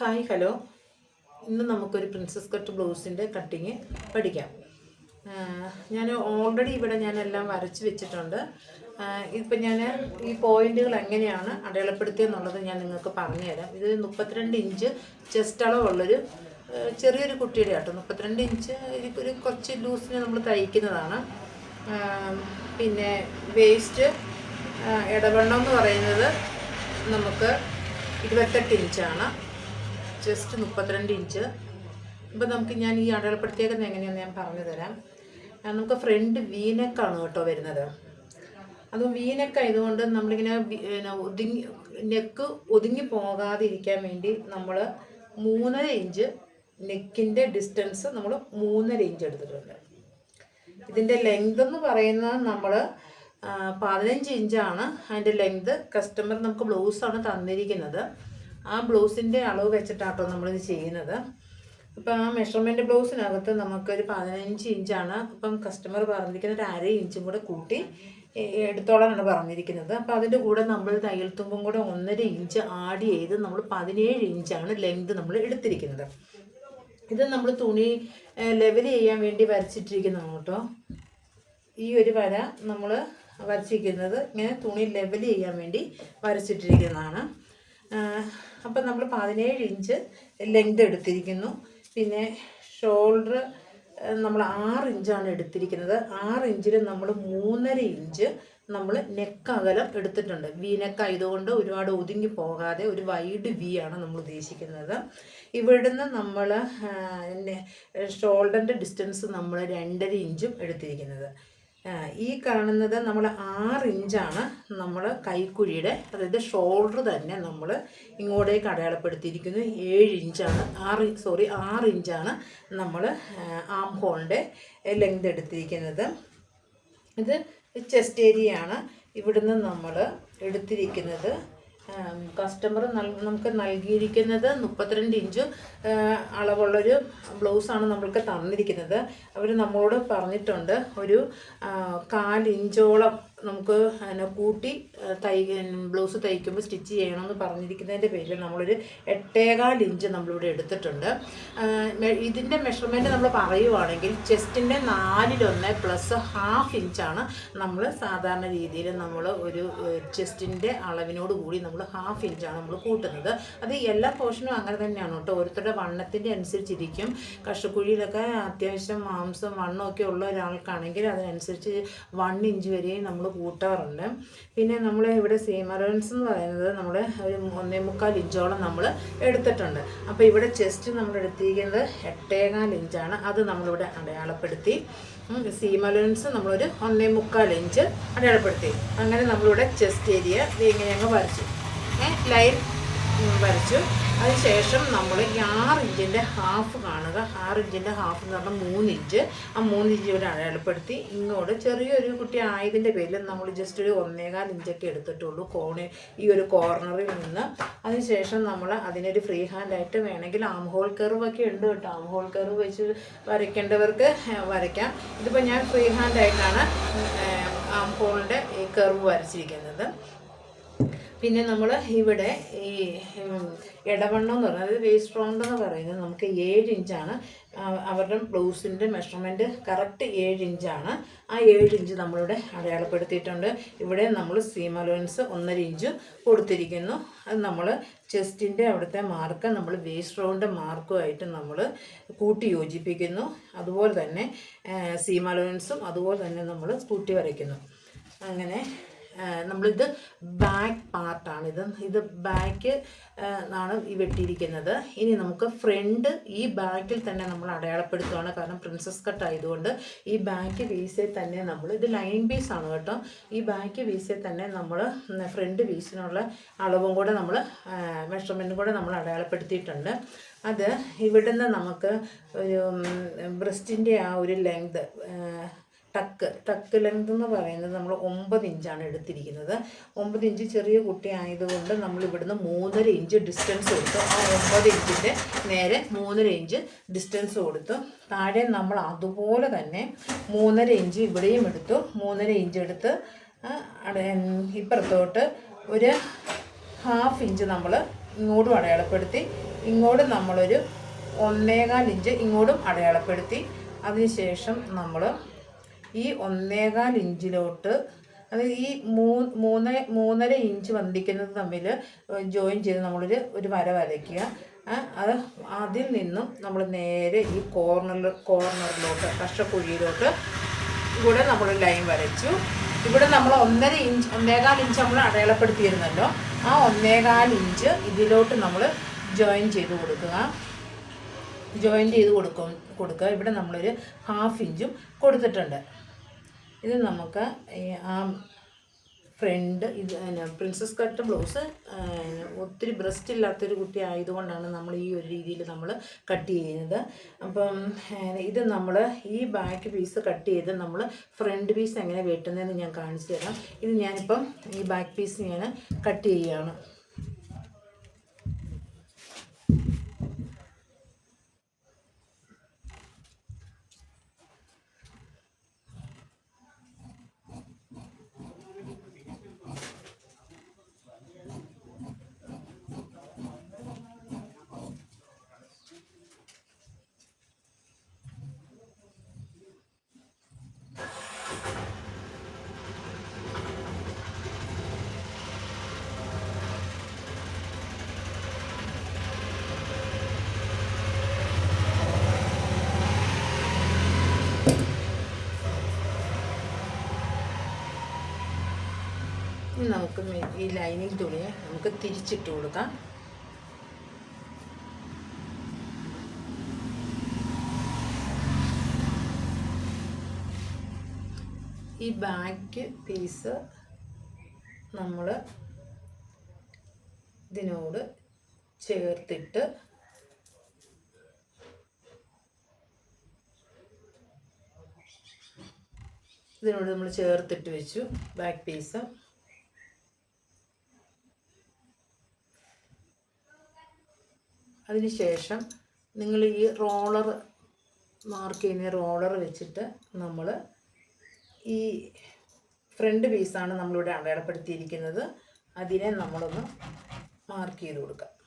Hi hello. ഇന്ന് നമുക്കൊരു princess cut ബ്ലൗസിന്റെ cutting പഠിക്കാം. ഞാൻ ഓൾറെഡി ഇവിടെ ഞാൻ എല്ലാം വരച്ച് വെച്ചിട്ടുണ്ട്. ഇപ്പം ഞാൻ ഈ പോയിന്റുകൾ എങ്ങനെയാണ് അടയാളപ്പെടുത്തിയെന്നുള്ളത് ഞാൻ നിങ്ങൾക്ക് പറഞ്ഞുതരാം. ഇത് മുപ്പത്തിരണ്ട് ഇഞ്ച് ചെസ്റ്റ് അളവുള്ളൊരു ചെറിയൊരു കുട്ടിയുടെ ആട്ടോ. മുപ്പത്തിരണ്ട് ഇഞ്ച് ഒരു കുറച്ച് ലൂസിന് നമ്മൾ തയ്ക്കുന്നതാണ്. പിന്നെ വേസ്റ്റ് ഇടവണ്ണം എന്ന് പറയുന്നത് നമുക്ക് ഇരുപത്തെട്ട് ഇഞ്ചാണ് ജസ്റ്റ് മുപ്പത്തിരണ്ട് ഇഞ്ച്. ഇപ്പം നമുക്ക് ഞാൻ ഈ അടയാളപ്പെടുത്തിയേക്കുന്നത് എങ്ങനെയാണെന്ന് ഞാൻ പറഞ്ഞു തരാം. നമുക്ക് ഫ്രണ്ട് വീനക്കാണ് കേട്ടോ വരുന്നത്. അതും വീനക്ക് ആയതുകൊണ്ട് നമ്മളിങ്ങനെ ഒതുങ്ങി നെക്ക് ഒതുങ്ങി പോകാതിരിക്കാൻ വേണ്ടി നമ്മൾ മൂന്നര ഇഞ്ച് നെക്കിന്റെ ഡിസ്റ്റൻസ് നമ്മൾ മൂന്നര ഇഞ്ച് എടുത്തിട്ടുണ്ട്. ഇതിന്റെ ലെങ്ത് എന്ന് പറയുന്നത് നമ്മൾ പതിനഞ്ച് ഇഞ്ചാണ്. അതിന്റെ ലെങ്ത് കസ്റ്റമർ നമുക്ക് ബ്ലൗസാണ് തന്നിരിക്കുന്നത്. ആ ബ്ലൗസിന്റെ അളവ് വെച്ചിട്ടാട്ടോ നമ്മളിത് ചെയ്യുന്നത്. ഇപ്പം ആ മെഷർമെന്റ് ബ്ലൗസിനകത്ത് നമുക്കൊരു പതിനഞ്ച് ഇഞ്ചാണ് ഇപ്പം കസ്റ്റമർ പറഞ്ഞിരിക്കുന്നത് ഒരു അര ഇഞ്ചും കൂടെ കൂട്ടി എടുത്തോളാനാണ് പറഞ്ഞിരിക്കുന്നത്. അപ്പം അതിന്റെ കൂടെ നമ്മൾ തയ്യൽ തുമ്പും കൂടെ ഒന്നര ഇഞ്ച് ആഡ് ചെയ്ത് നമ്മൾ പതിനേഴ് ഇഞ്ചാണ് ലെങ്ത് നമ്മൾ എടുത്തിരിക്കുന്നത്. ഇത് നമ്മൾ തുണി ലെവൽ ചെയ്യാൻ വേണ്ടി വരച്ചിട്ടിരിക്കുന്നതാണ് കേട്ടോ. ഈ ഒരു വര നമ്മൾ വരച്ചിരിക്കുന്നത് ഇങ്ങനെ തുണി ലെവൽ ചെയ്യാൻ വേണ്ടി വരച്ചിട്ടിരിക്കുന്നതാണ്. അപ്പം നമ്മൾ പതിനേഴ് ഇഞ്ച് ലെങ്ത് എടുത്തിരിക്കുന്നു. പിന്നെ ഷോൾഡർ നമ്മൾ ആറ് ഇഞ്ചാണ് എടുത്തിരിക്കുന്നത്. ആറ് ഇഞ്ചിൽ നമ്മൾ മൂന്നര ഇഞ്ച് നമ്മൾ നെക്ക് അകലം എടുത്തിട്ടുണ്ട്. വി നെക്ക് ആയതുകൊണ്ട് ഒരുപാട് ഒതുങ്ങി പോകാതെ ഒരു വൈഡ് വി ആണ് നമ്മൾ ഉദ്ദേശിക്കുന്നത്. ഇവിടുന്ന് നമ്മൾ ഷോൾഡറിന്റെ ഡിസ്റ്റൻസ് നമ്മൾ രണ്ടര ഇഞ്ചും എടുത്തിരിക്കുന്നത്. ഈ കാണുന്നത് നമ്മൾ ആറ് ഇഞ്ചാണ് നമ്മൾ കൈക്കുഴിയുടെ അതായത് ഷോൾഡർ തന്നെ നമ്മൾ ഇങ്ങോട്ടേക്ക് അടയാളപ്പെടുത്തിയിരിക്കുന്നു. ഏഴ് ഇഞ്ചാണ് ആറ് സോറി ആറ് ഇഞ്ചാണ് നമ്മൾ ആം ഹോളിന്റെ ലെങ്ത് എടുത്തിരിക്കുന്നത്. ഇത് ചെസ്റ്റ് ഏരിയ ആണ് ഇവിടുന്ന് നമ്മൾ എടുത്തിരിക്കുന്നത്. കസ്റ്റമർ നമുക്ക് നൽകിയിരിക്കുന്നത് മുപ്പത്തിരണ്ട് ഇഞ്ച് അളവുള്ളൊരു ബ്ലൗസാണ് നമ്മൾക്ക് തന്നിരിക്കുന്നത്. അവർ നമ്മളോട് പറഞ്ഞിട്ടുണ്ട് ഒരു കാലിഞ്ചോളം നമുക്ക് എന്നെ കൂട്ടി തൈ ബ്ലൗസ് തയ്ക്കുമ്പോൾ സ്റ്റിച്ച് ചെയ്യണമെന്ന് പറഞ്ഞിരിക്കുന്നതിന്റെ പേരിൽ നമ്മളൊരു എട്ടേകാൽ ഇഞ്ച് നമ്മളിവിടെ എടുത്തിട്ടുണ്ട്. ഇതിന്റെ മെഷർമെന്റ് നമ്മൾ പറയുവാണെങ്കിൽ ചെസ്റ്റിന്റെ നാലിലൊന്ന് പ്ലസ് ഹാഫ് ഇഞ്ചാണ് നമ്മൾ സാധാരണ രീതിയിൽ നമ്മൾ ഒരു ചെസ്റ്റിന്റെ അളവിനോട് കൂടി നമ്മൾ ഹാഫ് ഇഞ്ചാണ് നമ്മൾ കൂട്ടുന്നത്. അത് എല്ലാ പോർഷനും അങ്ങനെ തന്നെയാണ് കേട്ടോ. ഓരോരുത്തരുടെ വണ്ണത്തിന്റെ അനുസരിച്ചിരിക്കും. കഷക്കുഴിയിലൊക്കെ അത്യാവശ്യം മാംസം വണ്ണമൊക്കെ ഉള്ള ഒരാൾക്കാണെങ്കിൽ അതിനനുസരിച്ച് വൺ ഇഞ്ച് വരെയും നമ്മൾ കൂട്ടാറുണ്ട്. പിന്നെ നമ്മൾ ഇവിടെ സീം അലവൻസ് എന്ന് പറയുന്നത് നമ്മൾ ഒരു ഒന്നേ മുക്കാൽ ഇഞ്ചോളം നമ്മൾ എടുത്തിട്ടുണ്ട്. അപ്പോൾ ഇവിടെ ചെസ്റ്റ് നമ്മൾ എടുത്തിരിക്കുന്നത് എട്ടേകാൽ ഇഞ്ചാണ്. അത് നമ്മളിവിടെ അടയാളപ്പെടുത്തി. സീം അലവൻസ് നമ്മളൊരു ഒന്നേ മുക്കാൽ ഇഞ്ച് അടയാളപ്പെടുത്തി. അങ്ങനെ നമ്മളിവിടെ ചെസ്റ്റ് ഏരിയ ഇങ്ങനെ അങ്ങ് വരച്ചു. ലൈൻ വരച്ചു. അതിനുശേഷം നമ്മൾ ഈ ആറ് ഇഞ്ചിന്റെ ഹാഫ് കാണുക. ആറ് ഇഞ്ചിന്റെ ഹാഫ് എന്ന് പറഞ്ഞാൽ മൂന്ന് ഇഞ്ച്. ആ മൂന്ന് ഇഞ്ച് ഇവിടെ അടയാളപ്പെടുത്തി ഇങ്ങോട്ട് ചെറിയൊരു കുട്ടി ആയതിന്റെ പേരിൽ നമ്മൾ ജസ്റ്റ് ഒരു ഒന്നേകാൽ ഇഞ്ചൊക്കെ എടുത്തിട്ടുള്ളൂ കോണ് ഈ ഒരു കോർണറിൽ നിന്ന്. അതിനുശേഷം നമ്മൾ അതിനൊരു ഫ്രീ ഹാൻഡായിട്ട് വേണമെങ്കിൽ ആം ഹോൾ ഒക്കെ ഉണ്ട് കേട്ടോ. ആം ഹോൾ കർവ് വെച്ച് വരയ്ക്കേണ്ടവർക്ക് വരയ്ക്കാം. ഇതിപ്പോൾ ഞാൻ ഫ്രീ ഹാൻഡായിട്ടാണ് ആം ഹോളിന്റെ ഈ കർവ് വരച്ചിരിക്കുന്നത്. പിന്നെ നമ്മൾ ഇവിടെ ഈ ഇടവണ്ണം എന്ന് പറയുന്നത് വേസ്റ്റ് റൗണ്ട് എന്ന് പറയുന്നത് നമുക്ക് ഏഴ് ഇഞ്ചാണ് അവരുടെ ബ്ലൗസിന്റെ മെഷർമെന്റ് കറക്റ്റ് ഏഴ് ഇഞ്ചാണ് ആ ഏഴ് ഇഞ്ച് നമ്മളിവിടെ അടയാളപ്പെടുത്തിയിട്ടുണ്ട്. ഇവിടെ നമ്മൾ സീം അലോൻസ് ഒന്നര ഇഞ്ച് കൊടുത്തിരിക്കുന്നു. അത് നമ്മൾ ചെസ്റ്റിന്റെ അവിടുത്തെ മാർക്ക് നമ്മൾ വേസ്റ്റ് റൗണ്ട് മാർക്കുമായിട്ട് നമ്മൾ കൂട്ടി യോജിപ്പിക്കുന്നു. അതുപോലെ തന്നെ സീം അലോൻസും അതുപോലെ തന്നെ നമ്മൾ കൂട്ടി വരയ്ക്കുന്നു. അങ്ങനെ നമ്മളിത് ബാക്ക് പാർട്ടാണ് ഇത് ഇത് ബാക്ക് ആണ് ഈ വെട്ടിയിരിക്കുന്നത്. ഇനി നമുക്ക് ഫ്രണ്ട് ഈ ബാക്കിൽ തന്നെ നമ്മൾ അടയാളപ്പെടുത്തുകയാണ് കാരണം പ്രിൻസസ് കട്ട് ആയതുകൊണ്ട് ഈ ബാക്ക് വീസിൽ തന്നെ നമ്മൾ ഇത് ലൈൻ പീസ് ആണ് കേട്ടോ. ഈ ബാക്ക് വീസിൽ തന്നെ നമ്മൾ ഫ്രണ്ട് പീസിനുള്ള അളവും കൂടെ നമ്മൾ മെഷർമെന്റും കൂടെ നമ്മൾ അടയാളപ്പെടുത്തിയിട്ടുണ്ട്. അത് ഇവിടുന്ന് നമുക്ക് ഒരു ബ്രസ്റ്റിന്റെ ആ ഒരു ലെങ്ത് ടക്ക് ടക്ക് ലെങ്ത് എന്ന് പറയുന്നത് നമ്മൾ ഒമ്പത് ഇഞ്ചാണ് എടുത്തിരിക്കുന്നത്. ഒമ്പത് ഇഞ്ച് ചെറിയ കുട്ടി ആയതുകൊണ്ട് നമ്മൾ ഇവിടുന്ന് മൂന്നര ഇഞ്ച് ഡിസ്റ്റൻസ് കൊടുത്തു. ആ ഒമ്പത് ഇഞ്ചിന്റെ നേരെ മൂന്നര ഇഞ്ച് ഡിസ്റ്റൻസ് കൊടുത്തു. താഴെ നമ്മൾ അതുപോലെ തന്നെ മൂന്നര ഇഞ്ച് ഇവിടെയും എടുത്തു. മൂന്നര ഇഞ്ച് എടുത്ത് ഇപ്പുറത്തോട്ട് ഒരു ഹാഫ് ഇഞ്ച് നമ്മൾ ഇങ്ങോട്ടും അടയാളപ്പെടുത്തി. ഇങ്ങോട്ടും നമ്മളൊരു ഒന്നേകാൽ ഇഞ്ച് ഇങ്ങോട്ടും അടയാളപ്പെടുത്തി. അതിനുശേഷം നമ്മൾ ഈ ഒന്നേകാൽ ഇഞ്ചിലോട്ട് അതായത് ഈ മൂ മൂന്ന് മൂന്നര ഇഞ്ച് വന്നിരിക്കുന്നത് തമ്മിൽ ജോയിൻ ചെയ്ത് നമ്മളൊരു ഒരു വര വരയ്ക്കുക. അത് അതിൽ നിന്നും നമ്മൾ നേരെ ഈ കോർണർ കോർണറിലോട്ട് കഷ്ടക്കുഴിയിലോട്ട് ഇവിടെ നമ്മൾ ലൈൻ വരച്ചു. ഇവിടെ നമ്മൾ ഒന്നര ഇഞ്ച് ഒന്നേകാൽ ഇഞ്ച് നമ്മൾ അടയാളപ്പെടുത്തിയിരുന്നല്ലോ. ആ ഒന്നേകാൽ ഇഞ്ച് ഇതിലോട്ട് നമ്മൾ ജോയിൻ ചെയ്ത് കൊടുക്കുക. ജോയിൻ ചെയ്ത് കൊടുക്കും കൊടുക്കുക. ഇവിടെ നമ്മളൊരു ഹാഫ് ഇഞ്ചും കൊടുത്തിട്ടുണ്ട്. ഇത് നമുക്ക് ആ ഫ്രണ്ട് ഇത് പ്രിൻസസ് കട്ട് ബ്ലൗസ് ഒത്തിരി ബ്രസ്റ്റ് ഇല്ലാത്തൊരു കുട്ടി ആയതുകൊണ്ടാണ് നമ്മൾ ഈ ഒരു രീതിയിൽ നമ്മൾ കട്ട് ചെയ്യുന്നത്. അപ്പം ഇത് നമ്മൾ ഈ ബാക്ക് പീസ് കട്ട് ചെയ്ത് നമ്മൾ ഫ്രണ്ട് പീസ് എങ്ങനെ വെട്ടുന്നതെന്ന് ഞാൻ കാണിച്ചു തരാം. ഇത് ഞാനിപ്പം ഈ ബാക്ക് പീസ് ഞാൻ കട്ട് ചെയ്യുകയാണ്. നമുക്ക് ഈ ലൈനിങ് തുണിയെ നമുക്ക് തിരിച്ചിട്ട് കൊടുക്കാം. ഈ ബാക്ക് പീസ് നമ്മൾ ഇതിനോട് ചേർത്തിട്ട് ഇതിനോട് നമ്മൾ ചേർത്തിട്ട് വെച്ചു ബാക്ക് പീസ്. അതിനുശേഷം നിങ്ങൾ ഈ റോളർ മാർക്ക് ചെയ്യുന്ന റോളർ വെച്ചിട്ട് നമ്മൾ ഈ ഫ്രണ്ട് പീസാണ് നമ്മളിവിടെ അടയാളപ്പെടുത്തിയിരിക്കുന്നത്. അതിനെ നമ്മളൊന്ന് മാർക്ക് ചെയ്ത് കൊടുക്കാം.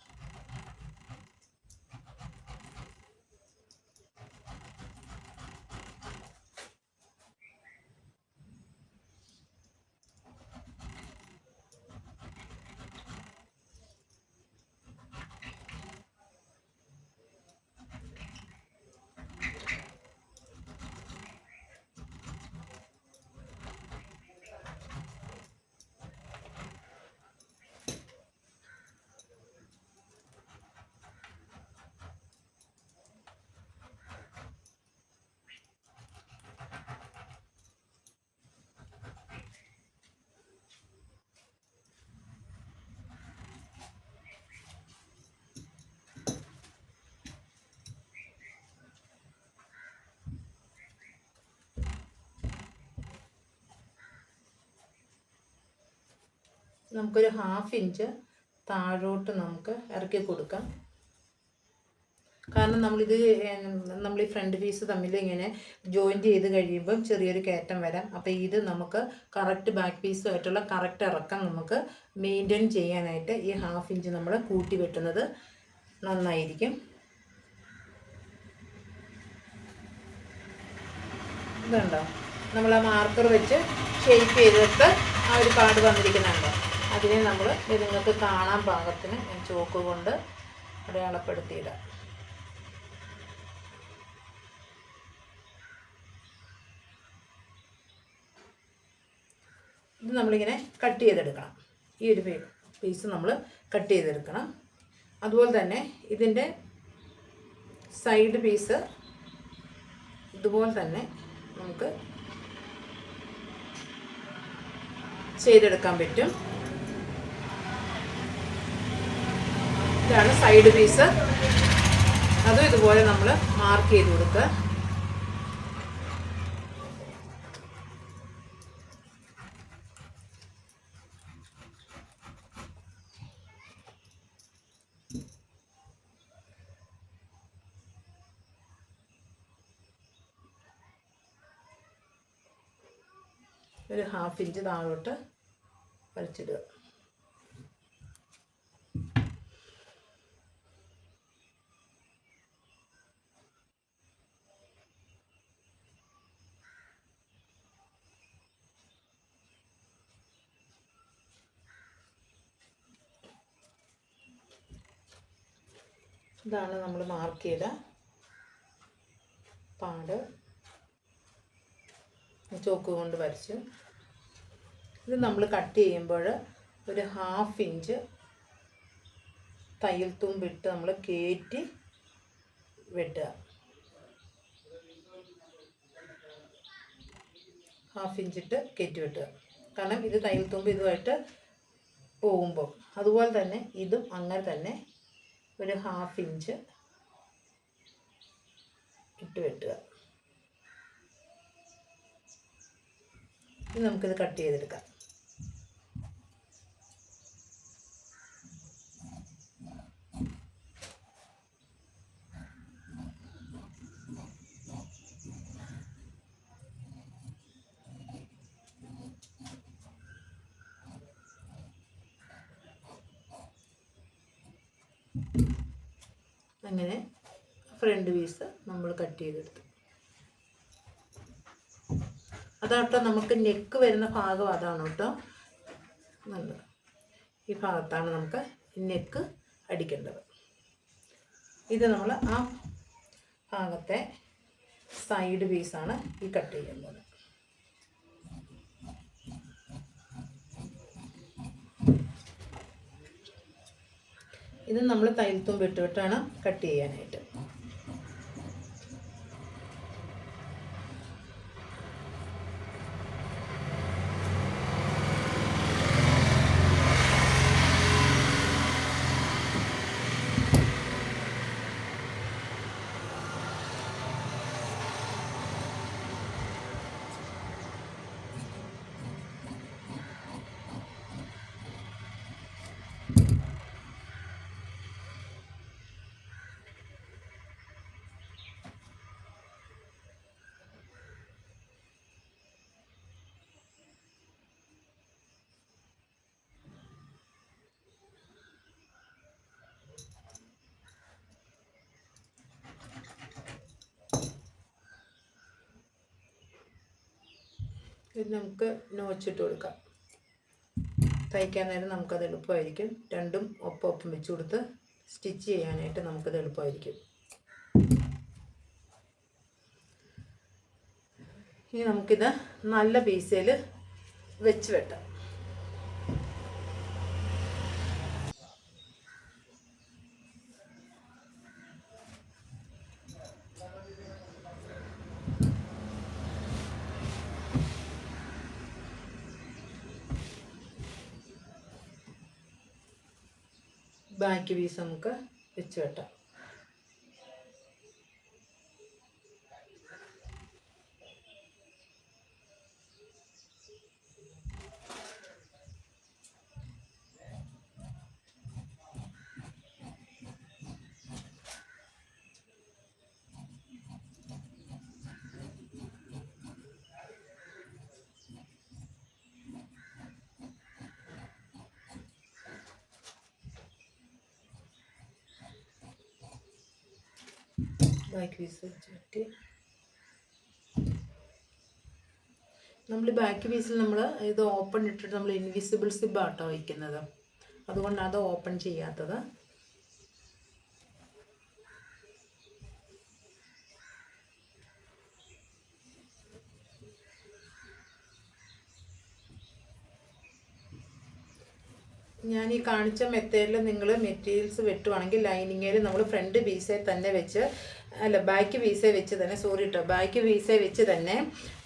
നമുക്കൊരു ഹാഫ് ഇഞ്ച് താഴോട്ട് നമുക്ക് ഇറക്കി കൊടുക്കാം. കാരണം നമ്മളിത് നമ്മൾ ഈ ഫ്രണ്ട് പീസ് തമ്മിൽ ഇങ്ങനെ ജോയിന്റ് ചെയ്ത് കഴിയുമ്പം ചെറിയൊരു കയറ്റം വരാം. അപ്പോൾ ഇത് നമുക്ക് കറക്റ്റ് ബാക്ക് പീസുമായിട്ടുള്ള കറക്റ്റ് ഇറക്കം നമുക്ക് മെയിന്റെയിൻ ചെയ്യാനായിട്ട് ഈ ഹാഫ് ഇഞ്ച് നമ്മൾ കൂട്ടി വെട്ടുന്നത് നന്നായിരിക്കും. ഇതുണ്ടോ? നമ്മൾ ആ മാർക്കർ വെച്ച് ഷേപ്പ് ചെയ്തിട്ട് ആ ഒരു പാട് വന്നിരിക്കുന്നുണ്ടോ? അതിനെ നമ്മൾ നിങ്ങൾക്ക് കാണാൻ പാകത്തിന് ചോക്ക് കൊണ്ട് അടയാളപ്പെടുത്തിയിടാം. ഇത് നമ്മളിങ്ങനെ കട്ട് ചെയ്തെടുക്കണം. ഈ ഒരു പീസ് നമ്മൾ കട്ട് ചെയ്തെടുക്കണം. അതുപോലെ തന്നെ ഇതിന്റെ സൈഡ് പീസ് ഇതുപോലെ തന്നെ നമുക്ക് ചെയ്തെടുക്കാൻ പറ്റും. ഇതാണ് സൈഡ് പീസ് അതും ഇതുപോലെ നമ്മൾ മാർക്ക് ചെയ്ത് കൊടുക്കുക. ഒരു ഹാഫ് ഇഞ്ച് താഴോട്ട് വലിച്ചിടുക ഇതാണ് നമ്മൾ മാർക്ക് ചെയ്ത പാട്. ചോക്ക് കൊണ്ട് വരച്ചു. ഇത് നമ്മൾ കട്ട് ചെയ്യുമ്പോൾ ഒരു ഹാഫ് ഇഞ്ച് തയ്യൽ തുമ്പിട്ട് നമ്മൾ കയറ്റി വെട്ടുക. ഹാഫ് ഇഞ്ചിട്ട് കയറ്റി വെട്ടുക. കാരണം ഇത് തയ്യൽ തുമ്പ് ഇതുമായിട്ട് പോകുമ്പോൾ അതുപോലെ തന്നെ ഇതും അങ്ങനെ തന്നെ ഒരു ഹാഫ് ഇഞ്ച് ഇട്ട് വെട്ടുക. ഇനി നമുക്കിത് കട്ട് ചെയ്തെടുക്കാം അങ്ങനെ ഫ്രണ്ട് പീസ് നമ്മൾ കട്ട് ചെയ്തെടുത്തു. അതാട്ടോ നമുക്ക് നെക്ക് വരുന്ന ഭാഗം അതാണ് കേട്ടോ. നല്ലത്. ഈ ഭാഗത്താണ് നമുക്ക് നെക്ക് അടിക്കേണ്ടത്. ഇത് നമ്മൾ ആ ഭാഗത്തെ സൈഡ് പീസാണ് ഈ കട്ട് ചെയ്യുന്നത്. ഇത് നമ്മൾ തൈലത്തും വിട്ടുവിട്ടാണ് കട്ട് ചെയ്യാനായിട്ട്. ഇത് നമുക്ക് നോച്ചിട്ട് കൊടുക്കാം. തയ്ക്കാൻ നേരം നമുക്കത് എളുപ്പമായിരിക്കും. രണ്ടും ഒപ്പം ഒപ്പം വെച്ച് കൊടുത്ത് സ്റ്റിച്ച് ചെയ്യാനായിട്ട് നമുക്കത് എളുപ്പമായിരിക്കും. ഇനി നമുക്കിത് നല്ല പീസയിൽ വെച്ച് വെട്ടാം. ബാക്കി പീസ് നമുക്ക് വെച്ച് വെട്ടാം. ബാക്ക് പീസ് നമ്മൾ ബാക്ക് പീസിൽ നമ്മൾ ഇത് ഓപ്പൺ ഇട്ടിട്ട് നമ്മൾ ഇൻവിസിബിൾ സിബ് ആട്ടോ വയ്ക്കുന്നത്. അതുകൊണ്ട് അത് ഓപ്പൺ ചെയ്യാത്തത്. ഞാൻ ഈ കാണിച്ച മെത്തേഡിൽ നിങ്ങൾ മെറ്റീരിയൽസ് വെട്ടുവാണെങ്കിൽ ലൈനിങ്ങിൽ നമ്മൾ ഫ്രണ്ട് പീസെ തന്നെ വെച്ച് അല്ല ബാക്ക് പീസെ വെച്ച് തന്നെ സോറി കേട്ടോ ബാക്ക് പീസെ വെച്ച് തന്നെ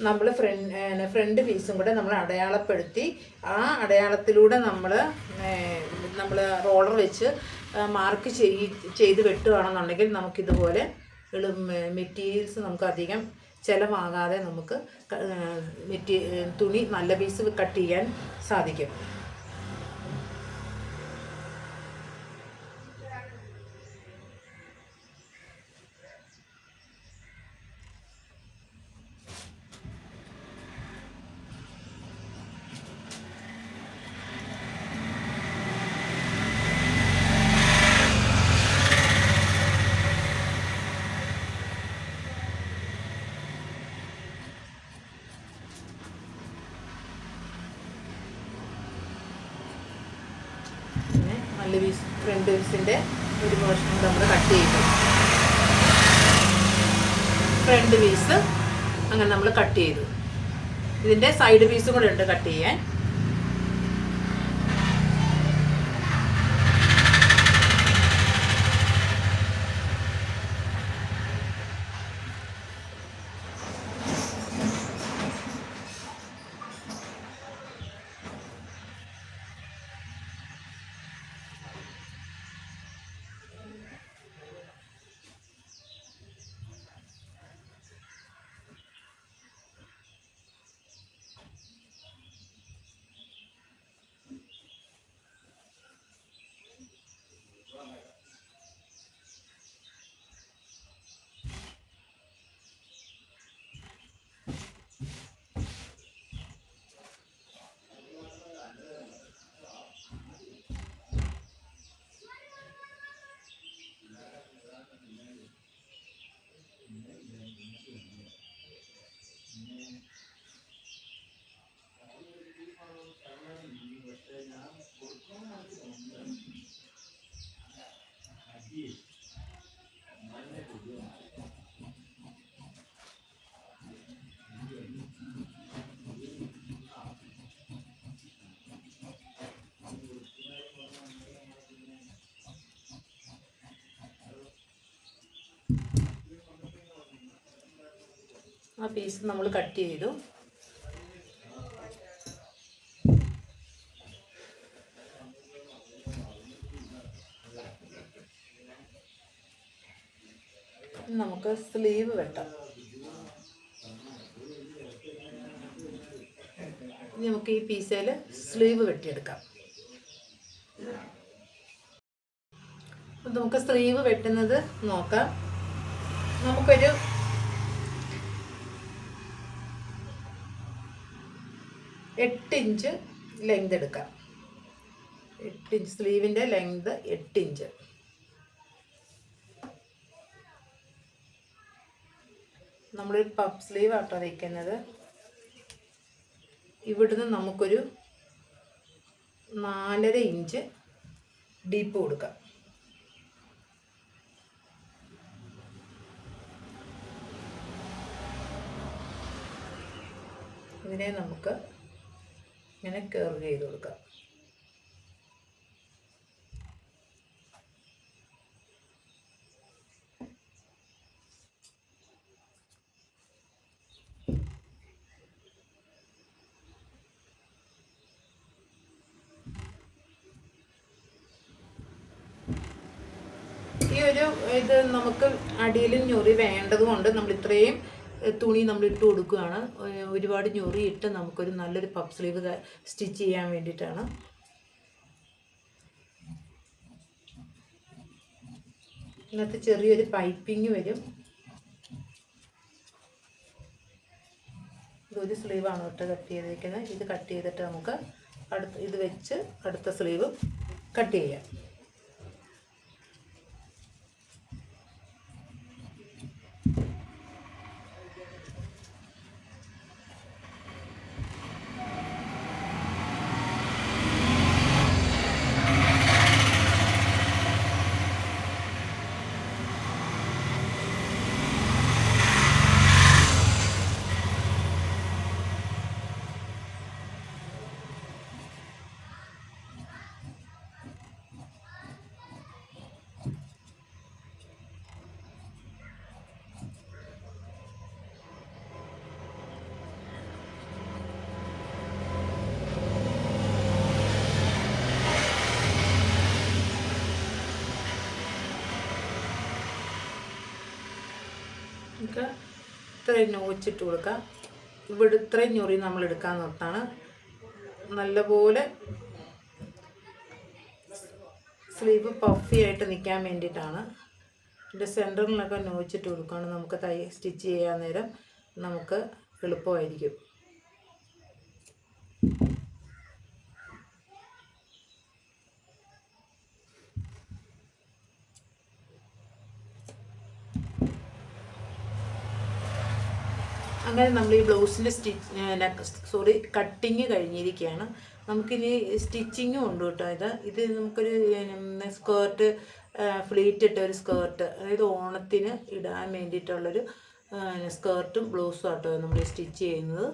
നമ്മൾ ഫ്രണ്ട് ഫ്രണ്ട് പീസും കൂടെ നമ്മൾ അടയാളപ്പെടുത്തി ആ അടയാളത്തിലൂടെ നമ്മൾ നമ്മൾ റോളർ വെച്ച് മാർക്ക് ചെയ് ചെയ്ത് വെട്ടുകയാണെന്നുണ്ടെങ്കിൽ നമുക്കിതുപോലെ എളു മെറ്റീരിയൽസ് നമുക്കധികം ചിലവാകാതെ നമുക്ക് മെറ്റീ തുണി നല്ല പീസ് കട്ട് ചെയ്യാൻ സാധിക്കും നല്ല പീസ് ഫ്രണ്ട് പീസിന്റെ ഒരു പോർഷൻ നമ്മൾ കട്ട് ചെയ്തു ഫ്രണ്ട് പീസ് അങ്ങനെ നമ്മൾ കട്ട് ചെയ്തു. ഇതിന്റെ സൈഡ് പീസും കൂടെ ഉണ്ട് കട്ട് ചെയ്യാൻ. ആ പീസ് നമ്മൾ കട്ട് ചെയ്തു. നമുക്ക് സ്ലീവ് വെട്ടാം. ഇനി നമുക്ക് ഈ പീസയിൽ സ്ലീവ് വെട്ടിയെടുക്കാം. നമുക്ക് സ്ലീവ് വെട്ടുന്നത് നോക്കാം. നമുക്കൊരു എട്ട് ഇഞ്ച് ലെങ്ത് എടുക്കാം എട്ട് ഇഞ്ച് സ്ലീവിന്റെ ലെങ്ത് എട്ട് ഇഞ്ച്. നമ്മൾ പഫ് സ്ലീവ് ആട്ടോ വയ്ക്കുന്നത് ഇവിടുന്ന് നമുക്കൊരു നാലര ഇഞ്ച് ഡീപ്പ് കൊടുക്കാം. ഇതിനെ നമുക്ക് ഇങ്ങനെ കർവ് ചെയ്ത് കൊടുക്കാം. ഈ ഒരു ഇത് നമുക്ക് അടിയിലും ഞൊറി വേണ്ടതുകൊണ്ട് നമ്മൾ ഇത്രയും തുണി നമ്മൾ ഇട്ട് കൊടുക്കുകയാണ് ഒരുപാട് ഞൊറി ഇട്ട് നമുക്കൊരു നല്ലൊരു പപ്പ് സ്ലീവ് സ്റ്റിച്ച് ചെയ്യാൻ വേണ്ടിയിട്ടാണ്. ഇതിനകത്ത് ചെറിയൊരു പൈപ്പിംഗ് വരും. ഇതൊരു സ്ലീവാണ് കേട്ടോ കട്ട് ചെയ്തിരിക്കുന്നത് ഇത് കട്ട് ചെയ്തിട്ട് നമുക്ക് അടുത്ത ഇത് വെച്ച് അടുത്ത സ്ലീവ് കട്ട് ചെയ്യാം നമുക്ക് ഇത്രയും നോച്ചിട്ട് കൊടുക്കാം ഇവിടെ ഇത്രയും ഞൊറി നമ്മൾ എടുക്കാൻ നിർത്താണ്. നല്ലപോലെ സ്ലീവ് പഫി ആയിട്ട് നിൽക്കാൻ വേണ്ടിയിട്ടാണ്. ഇതിന്റെ സെന്ററിലൊക്കെ നോച്ചിട്ട് കൊടുക്കുകയാണ്. നമുക്ക് തൈ സ്റ്റിച്ച് ചെയ്യാൻ നേരം നമുക്ക് എളുപ്പമായിരിക്കും. അങ്ങനെ നമ്മൾ ഈ ബ്ലൗസിന്റെ സ്റ്റിച്ച് സോറി കട്ടിങ് കഴിഞ്ഞിരിക്കുകയാണ്. നമുക്കിനി സ്റ്റിച്ചിങ്ങും ഉണ്ട് കേട്ടോ ഇത്. ഇത് നമുക്കൊരു സ്കേർട്ട് ഫ്ലീറ്റ് ഇട്ട ഒരു സ്കേർട്ട് അതായത് ഓണത്തിന് ഇടാൻ വേണ്ടിയിട്ടുള്ളൊരു സ്കേർട്ടും ബ്ലൗസും ആട്ടോ നമ്മൾ സ്റ്റിച്ച് ചെയ്യുന്നത്.